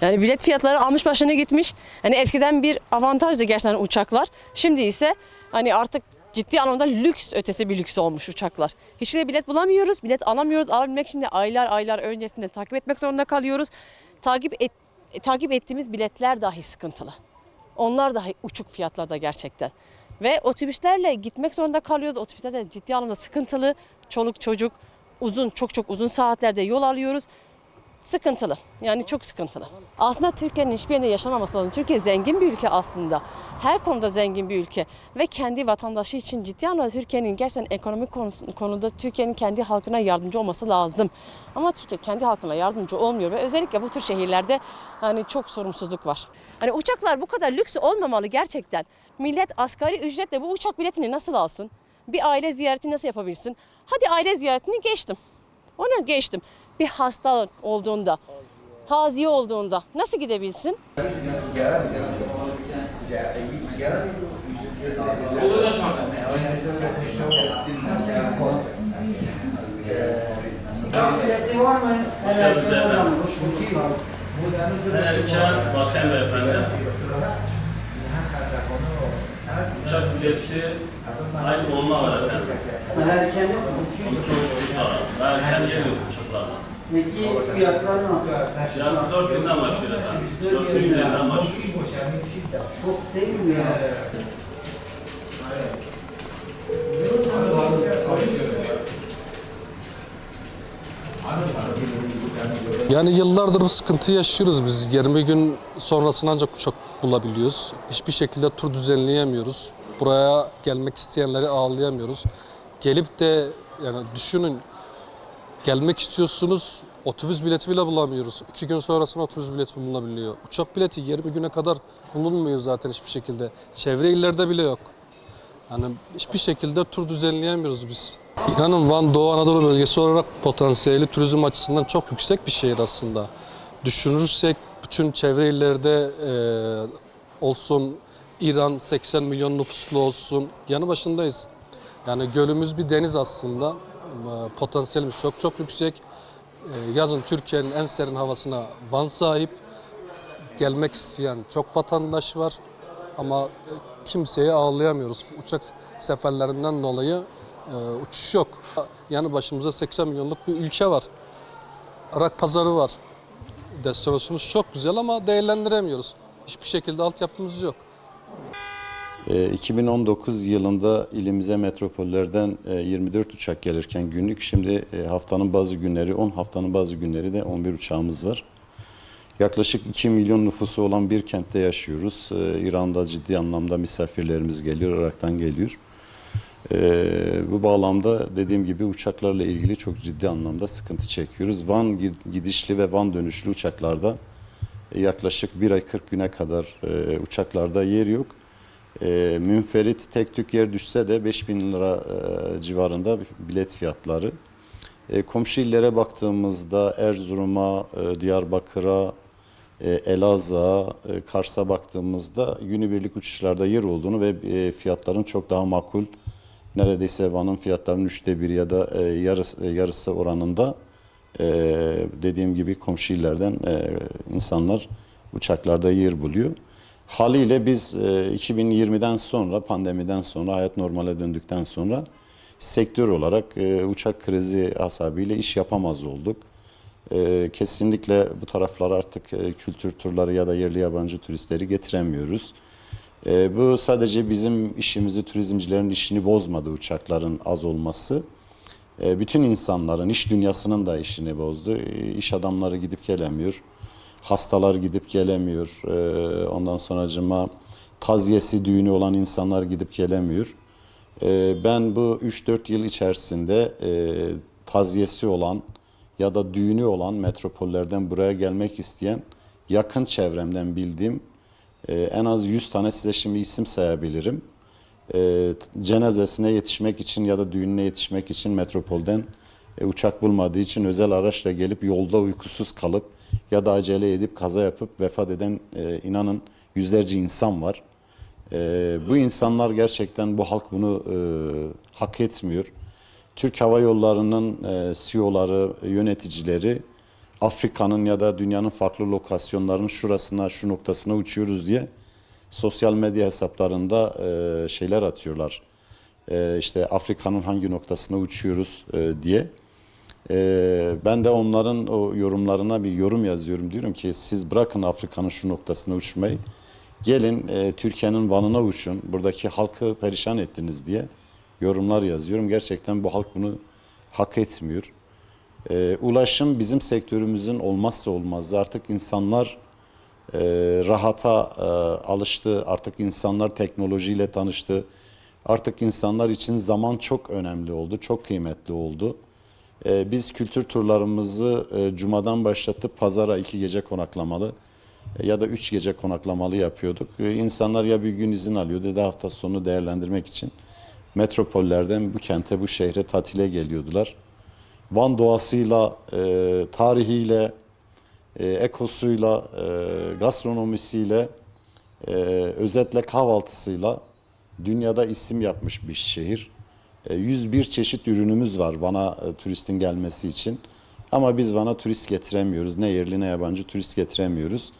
Yani bilet fiyatları almış başına gitmiş. Hani eskiden bir avantajdı gerçekten uçaklar. Şimdi ise hani artık ciddi anlamda lüks ötesi bir lüks olmuş uçaklar. Hiçbir de bilet bulamıyoruz. Bilet alamıyoruz. Alabilmek için de aylar aylar öncesinde takip etmek zorunda kalıyoruz. Takip et, takip ettiğimiz biletler dahi sıkıntılı. Onlar dahi uçuk fiyatlarda gerçekten. Ve otobüslerle gitmek zorunda kalıyoruz. Otobüsler de ciddi anlamda sıkıntılı. Çoluk çocuk uzun çok çok uzun saatlerde yol alıyoruz. Sıkıntılı. Yani çok sıkıntılı. Aslında Türkiye'nin hiçbir yerinde yaşamaması lazım. Türkiye zengin bir ülke aslında. Her konuda zengin bir ülke. Ve kendi vatandaşı için ciddi anlamda Türkiye'nin gerçekten ekonomik konuda Türkiye'nin kendi halkına yardımcı olması lazım. Ama Türkiye kendi halkına yardımcı olmuyor ve özellikle bu tür şehirlerde hani çok sorumsuzluk var. Hani uçaklar bu kadar lüks olmamalı gerçekten. Millet asgari ücretle bu uçak biletini nasıl alsın? Bir aile ziyareti nasıl yapabilirsin? Hadi aile ziyaretini geçtim. Onu geçtim. Bir hastalık olduğunda, taziye olduğunda nasıl gidebilsin? Uçak bileti aynı onunla var efendim. Daha erken yok mu? Kontrol uçuşu sonra. Daha erken yer yok uçaklarda. Peki fiyatlar nasıl? Fiyatı 4 binden başlıyor efendim. 4 bin üzerinden başlıyor. Çok değil mi ya? Yani yıllardır bu sıkıntıyı yaşıyoruz biz. 20 gün sonrasını ancak uçak bulabiliyoruz. Hiçbir şekilde tur düzenleyemiyoruz. Buraya gelmek isteyenleri ağırlayamıyoruz. Gelip de yani düşünün gelmek istiyorsunuz otobüs bileti bile bulamıyoruz. İki gün sonrasında otobüs bileti bulunabiliyor. Uçak bileti 20 güne kadar bulunmuyor zaten hiçbir şekilde. Çevre illerde bile yok. Yani hiçbir şekilde tur düzenleyemiyoruz biz. İnanın Van Doğu Anadolu bölgesi olarak potansiyeli turizm açısından çok yüksek bir şehir aslında. Düşünürsek bütün çevre illerde e, olsun, İran 80 milyon nüfuslu olsun yanı başındayız. Yani gölümüz bir deniz aslında. Potansiyelimiz çok çok yüksek. E, yazın Türkiye'nin en serin havasına Van sahip. Gelmek isteyen çok vatandaş var ama e, kimseyi ağırlayamıyoruz. Uçak seferlerinden dolayı e, uçuş yok. Yani başımıza 80 milyonluk bir ülke var. Irak pazarı var. Destinasyonumuz çok güzel ama değerlendiremiyoruz. Hiçbir şekilde altyapımız yok. Ee, 2019 yılında ilimize metropollerden e, 24 uçak gelirken günlük şimdi e, haftanın bazı günleri 10 haftanın bazı günleri de 11 uçağımız var. Yaklaşık 2 milyon nüfusu olan bir kentte yaşıyoruz. Ee, İran'da ciddi anlamda misafirlerimiz geliyor, Irak'tan geliyor. Ee, bu bağlamda dediğim gibi uçaklarla ilgili çok ciddi anlamda sıkıntı çekiyoruz. Van gid- gidişli ve Van dönüşlü uçaklarda e, yaklaşık bir ay 40 güne kadar e, uçaklarda yer yok. E, münferit tek tük yer düşse de 5000 lira e, civarında bilet fiyatları. E, komşu illere baktığımızda Erzurum'a, e, Diyarbakır'a, e, Elazığ'a, e, Kars'a baktığımızda günübirlik uçuşlarda yer olduğunu ve e, fiyatların çok daha makul, neredeyse Van'ın fiyatlarının üçte biri ya da e, yarısı, e, yarısı oranında e, dediğim gibi komşu illerden e, insanlar uçaklarda yer buluyor. Haliyle biz e, 2020'den sonra, pandemiden sonra, hayat normale döndükten sonra sektör olarak e, uçak krizi hasabıyla iş yapamaz olduk. E, kesinlikle bu taraflara artık e, kültür turları ya da yerli yabancı turistleri getiremiyoruz. E, bu sadece bizim işimizi, turizmcilerin işini bozmadı uçakların az olması. E, bütün insanların, iş dünyasının da işini bozdu. E, iş adamları gidip gelemiyor. Hastalar gidip gelemiyor. E, ondan sonracıma taziyesi, düğünü olan insanlar gidip gelemiyor. E, ben bu 3-4 yıl içerisinde e, taziyesi olan ya da düğünü olan metropollerden buraya gelmek isteyen yakın çevremden bildiğim e, en az 100 tane size şimdi isim sayabilirim. E, cenazesine yetişmek için ya da düğününe yetişmek için metropolden e, uçak bulmadığı için özel araçla gelip yolda uykusuz kalıp ya da acele edip kaza yapıp vefat eden e, inanın yüzlerce insan var. E, bu insanlar gerçekten bu halk bunu e, hak etmiyor. Türk Hava Yolları'nın e, CEO'ları, yöneticileri Afrika'nın ya da dünyanın farklı lokasyonlarının şurasına, şu noktasına uçuyoruz diye sosyal medya hesaplarında e, şeyler atıyorlar. E, işte Afrika'nın hangi noktasına uçuyoruz e, diye. E, ben de onların o yorumlarına bir yorum yazıyorum. Diyorum ki siz bırakın Afrika'nın şu noktasına uçmayı. Gelin e, Türkiye'nin Van'ına uçun. Buradaki halkı perişan ettiniz diye yorumlar yazıyorum. Gerçekten bu halk bunu hak etmiyor. E, ulaşım bizim sektörümüzün olmazsa olmazı. Artık insanlar e, rahata e, alıştı. Artık insanlar teknolojiyle tanıştı. Artık insanlar için zaman çok önemli oldu, çok kıymetli oldu. E, biz kültür turlarımızı e, cumadan başlatıp pazara iki gece konaklamalı e, ya da üç gece konaklamalı yapıyorduk. E, insanlar ya bir gün izin alıyordu ya da hafta sonu değerlendirmek için metropollerden bu kente, bu şehre tatile geliyordular. Van doğasıyla, e, tarihiyle, ekosuyla, gastronomisiyle, özetle kahvaltısıyla dünyada isim yapmış bir şehir. E, 101 çeşit ürünümüz var Van'a e, turistin gelmesi için. Ama biz Van'a turist getiremiyoruz. Ne yerli ne yabancı turist getiremiyoruz.